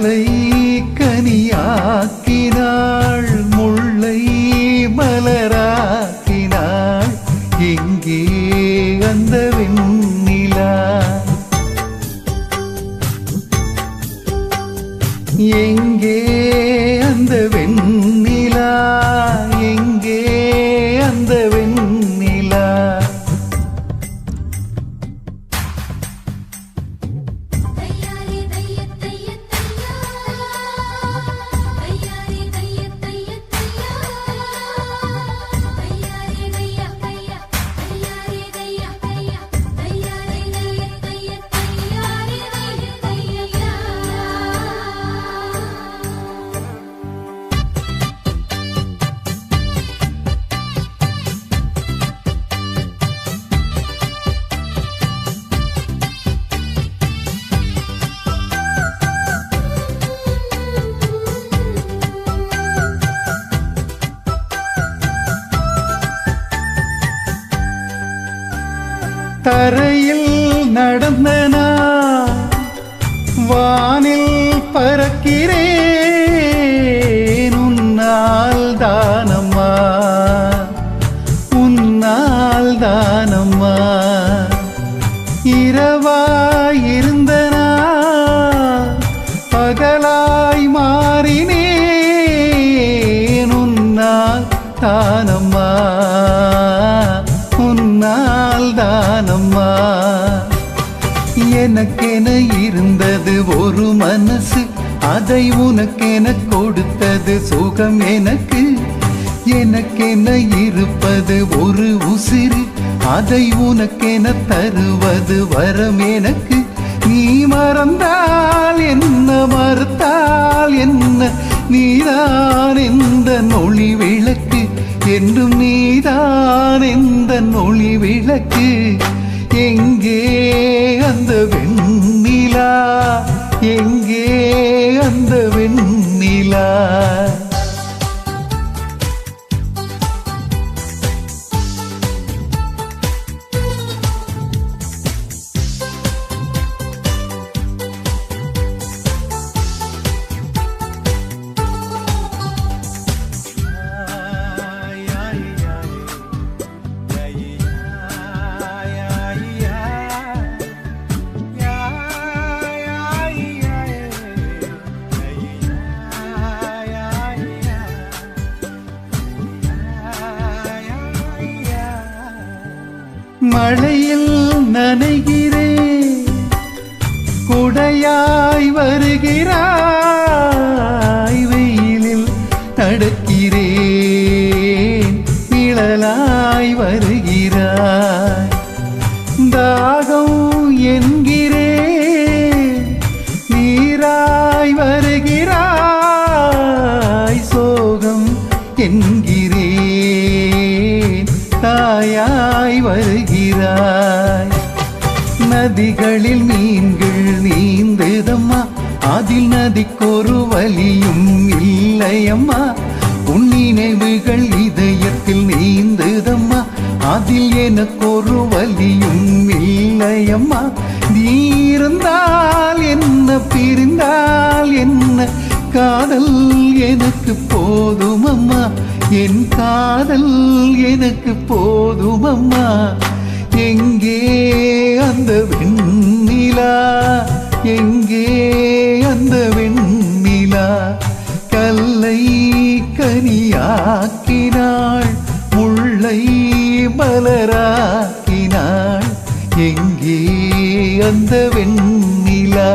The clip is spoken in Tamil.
கல்லை கனியாக்கினாள் முல்லை மலராக்கினாள் இங்கே அந்த வெண்ணிலா. எங்கே அந்த வெண்ணிலா? தரையில் நடந்தனா? வானில் பறக்கிறேன். உன்னால் தானம்மா. உன்னால் தானம்மா. இரவாயிருந்தனா பகலாய் மாறினேன். உன்னால் தானம்மா. எனக்கென இருந்தது ஒரு மனசு அதை உனக்கென கொடுத்தது சுகம் எனக்கு. எனக்கென இருப்பது ஒரு உசிறு அதை உனக்கென தருவது வரம் எனக்கு. நீ மறந்தால் என்ன மறுத்தால் என்ன? நீதான் எந்த நொழி விளக்கு? என்றும் நீதான் எந்த நொழி விளக்கு? எங்கே அந்த மழையில் நனைகிறே குடையாய் வருகிறாய். வெயிலில் நடக்கிறேன் நிழலாய் வருகிறாய். தாகம் என்கிறே நீராய் வருகிறாய். சோகம் என் கடலில் மீன்கள் நீந்துதம்மா. அதில் நதிக்கொரு வலியும் இல்லையம்மா. உன் நினைவுகள் இதயத்தில் நீந்துதம்மா. அதில் எனக்கொரு வலியும் இல்லையம்மா. நீ இருந்தால் என்ன பிரிந்தால் என்ன? காதல் எனக்கு போதுமம்மா. என் காதல் எனக்கு போதுமம்மா. எங்கே அந்த வெண் கனியாக்கினாள் முல்லை மலராக்கினாள். எங்கே அந்த வெண்ணிலா?